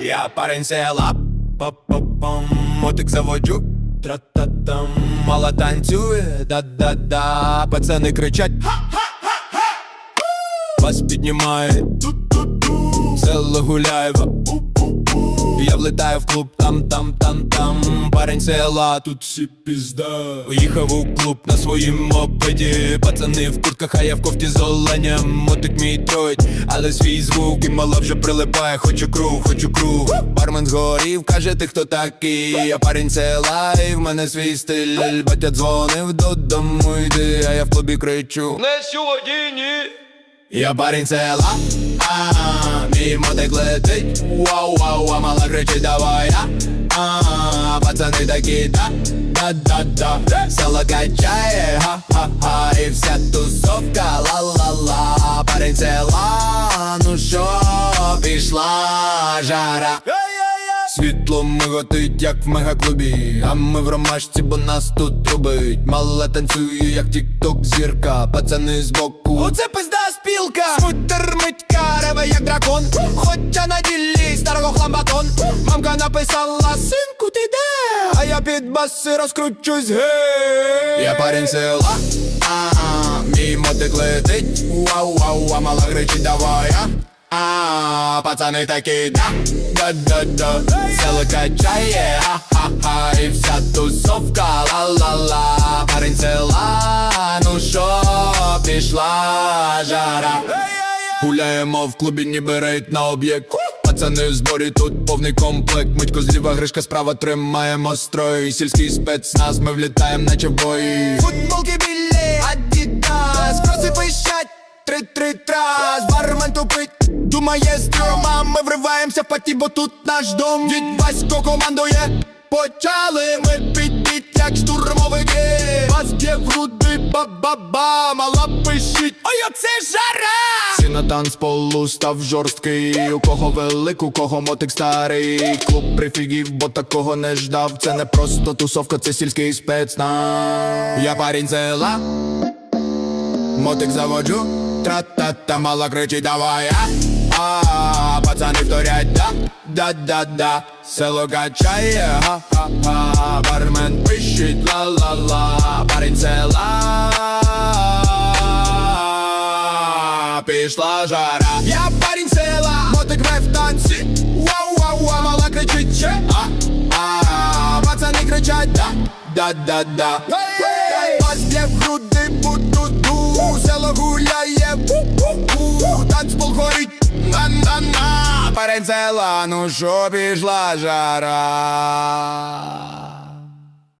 Я парень села, па-па-пам, мотик заводжу, тра-та-там, мала танцює, да-да-да, пацани кричать, вас піднімає, село Гуляєва, я влетаю в клуб, там, там, там, там. Парень села, тут всі пізда. Поїхав у клуб на своїм мопеді. Пацани в куртках, а я в кофті з оленем. Мотик мій троїть, але свій звук. І мало вже прилипає, хочу круг, хочу круг. Бармен згорів, каже, ти хто такий? Я парень села, і в мене свій стиль. Батя дзвонив додому йди, а я в клубі кричу. Не сьогодні. Я парень цела, а мій мотик летить, вау, вау, а мала кричить, давай а, а пацани такі, да, да, да, да, село качає, ха-ха-ха, і вся тусовка, ла-ла-ла, парень цела, ну що, пішла жара. Світло миготить, як в мегаклубі. А ми в ромашці, бо нас тут трубить. Мала танцює, як тік-ток зірка. Пацани збоку Оце пизда спілка. Скутер митька, реве як дракон. Хоча на ділі старого хламбатон. Мамка написала, синку ти де? А я під баси розкручусь, гей. Я парень села, а мій мотик летить. Вау, вау, а мала кричить, давай, а а, пацани такі, да, да, да, да Село качає, ха-ха-ха І вся тусовка, ла-ла-ла. Парень села, ну що, пішла жара. Гуляємо в клубі, ніби рейд на об'єкт. Пацани в зборі, тут повний комплект. Митько зліва, гришка справа, тримаємо строй. Сільський спецназ, ми влітаємо, наче в бої. Футболки білі, адідас Кроси пищать, тупить, думає стрьома Ми вриваємося в паті, бо тут наш дом. Дід Васько командує. Почали ми підбіть, як штурмовики. Вас б'є в груди, ба-ба-ба Мала пишіть, ой, оце жара! Всі на танцполу став жорсткий. У кого велик, у кого мотик старий. Клуб прифігів, бо такого не ждав. Це не просто тусовка, це сільський спецназ. Я парень села Мотик заводжу, тра-та-та, мала кричить, давай а, а пацани вторять, да, да, да, да. Село качає, ха-ха-ха Бармен пищить, ла-ла-ла. Парень села. Пішла жара. Я парень села, мотик в танці. Вау, вау, а мала кричить, че? А, а, пацани кричать, да, да, да, да. Вас б'є в груди, пензела, ну що пішла жара.